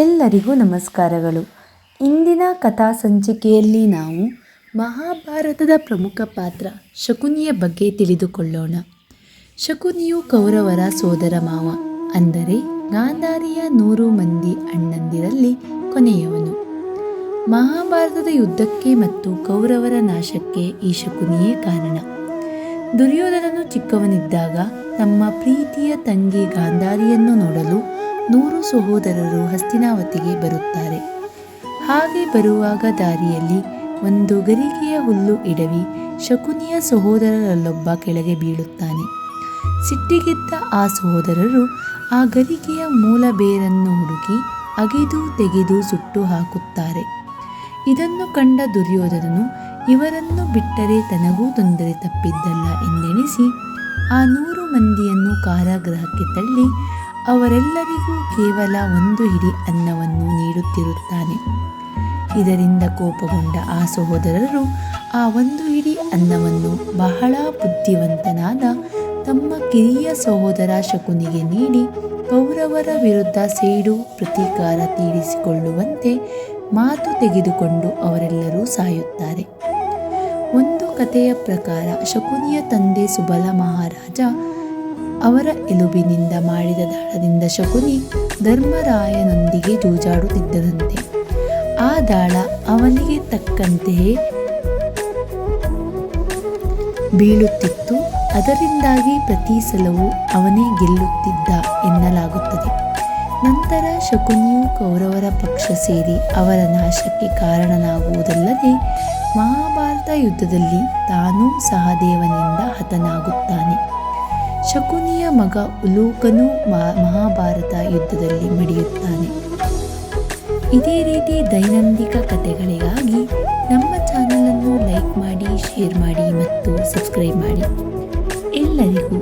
ಎಲ್ಲರಿಗೂ ನಮಸ್ಕಾರಗಳು. ಇಂದಿನ ಕಥಾ ಸಂಚಿಕೆಯಲ್ಲಿ ನಾವು ಮಹಾಭಾರತದ ಪ್ರಮುಖ ಪಾತ್ರ ಶಕುನಿಯ ಬಗ್ಗೆ ತಿಳಿದುಕೊಳ್ಳೋಣ. ಶಕುನಿಯು ಕೌರವರ ಸೋದರ ಮಾವ, ಅಂದರೆ ಗಾಂಧಾರಿಯ ನೂರು ಮಂದಿ ಅಣ್ಣಂದಿರಲ್ಲಿ ಕೊನೆಯವನು. ಮಹಾಭಾರತದ ಯುದ್ಧಕ್ಕೆ ಮತ್ತು ಕೌರವರ ನಾಶಕ್ಕೆ ಈ ಶಕುನಿಯೇ ಕಾರಣ. ದುರ್ಯೋಧನನು ಚಿಕ್ಕವನಿದ್ದಾಗ ತಮ್ಮ ಪ್ರೀತಿಯ ತಂಗಿ ಗಾಂಧಾರಿಯನ್ನು ನೋಡಲು ನೂರು ಸಹೋದರರು ಹಸ್ತಿನಾವತಿಗೆ ಬರುತ್ತಾರೆ. ಹಾಗೆ ಬರುವಾಗ ದಾರಿಯಲ್ಲಿ ಒಂದು ಗರಿಗೆಯ ಹುಲ್ಲು ಇಡವಿ ಶಕುನಿಯ ಸಹೋದರರಲ್ಲೊಬ್ಬ ಕೆಳಗೆ ಬೀಳುತ್ತಾನೆ. ಸಿಟ್ಟಿಗೆದ್ದ ಆ ಸಹೋದರರು ಆ ಗರಿಕೆಯ ಮೂಲ ಬೇರನ್ನು ಹುಡುಕಿ ಅಗೆದು ತೆಗೆದು ಸುಟ್ಟು ಹಾಕುತ್ತಾರೆ. ಇದನ್ನು ಕಂಡ ದುರ್ಯೋಧನನು, ಇವರನ್ನು ಬಿಟ್ಟರೆ ತನಗೂ ತೊಂದರೆ ತಪ್ಪಿದ್ದಲ್ಲ ಎಂದೆಣಿಸಿ, ಆ ನೂರು ಮಂದಿಯನ್ನು ಕಾರಾಗೃಹಕ್ಕೆ ತಳ್ಳಿ ಅವರೆಲ್ಲರಿಗೂ ಕೇವಲ ಒಂದು ಹಿಡಿ ಅನ್ನವನ್ನು ನೀಡುತ್ತಿರುತ್ತಾನೆ. ಇದರಿಂದ ಕೋಪಗೊಂಡ ಆ ಸಹೋದರರು ಆ ಒಂದು ಹಿಡಿ ಅನ್ನವನ್ನು ಬಹಳ ಬುದ್ಧಿವಂತನಾದ ತಮ್ಮ ಕಿರಿಯ ಸಹೋದರ ಶಕುನಿಗೆ ನೀಡಿ ಕೌರವರ ವಿರುದ್ಧ ಸೇಡು ಪ್ರತೀಕಾರ ತೀರಿಸಿಕೊಳ್ಳುವಂತೆ ಮಾತು ತೆಗೆದುಕೊಂಡು ಅವರೆಲ್ಲರೂ ಸಾಯುತ್ತಾರೆ. ಒಂದು ಕಥೆಯ ಪ್ರಕಾರ ಶಕುನಿಯ ತಂದೆ ಸುಬಲ ಮಹಾರಾಜ ಅವರ ಎಲುಬಿನಿಂದ ಮಾಡಿದ ದಾಳದಿಂದ ಶಕುನಿ ಧರ್ಮರಾಯನೊಂದಿಗೆ ಜೂಜಾಡುತ್ತಿದ್ದರಂತೆ ಆ ದಾಳ ಅವನಿಗೆ ತಕ್ಕಂತೆಯೇ ಬೀಳುತ್ತಿತ್ತು. ಅದರಿಂದಾಗಿ ಪ್ರತಿ ಸಲವೂ ಅವನೇ ಗೆಲ್ಲುತ್ತಿದ್ದ ಎನ್ನಲಾಗುತ್ತದೆ. ನಂತರ ಶಕುನಿಯು ಕೌರವರ ಪಕ್ಷ ಸೇರಿ ಅವರ ನಾಶಕ್ಕೆ ಕಾರಣನಾಗುವುದಲ್ಲದೆ ಮಹಾಭಾರತ ಯುದ್ಧದಲ್ಲಿ ತಾನೂ ಸಹದೇವನಿಂದ ಹತನಾಗುತ್ತಾನೆ. ಶಕುನಿಯ ಮಗ ಉಲೋಕನು ಮಹಾಭಾರತ ಯುದ್ಧದಲ್ಲಿ ಮಡಿಯುತ್ತಾನೆ. ಇದೇ ರೀತಿ ದೈನಂದಿಕ ಕಥೆಗಳಿಗಾಗಿ ನಮ್ಮ ಚಾನಲನ್ನು ಲೈಕ್ ಮಾಡಿ, ಶೇರ್ ಮಾಡಿ ಮತ್ತು ಸಬ್ಸ್ಕ್ರೈಬ್ ಮಾಡಿ. ಎಲ್ಲರಿಗೂ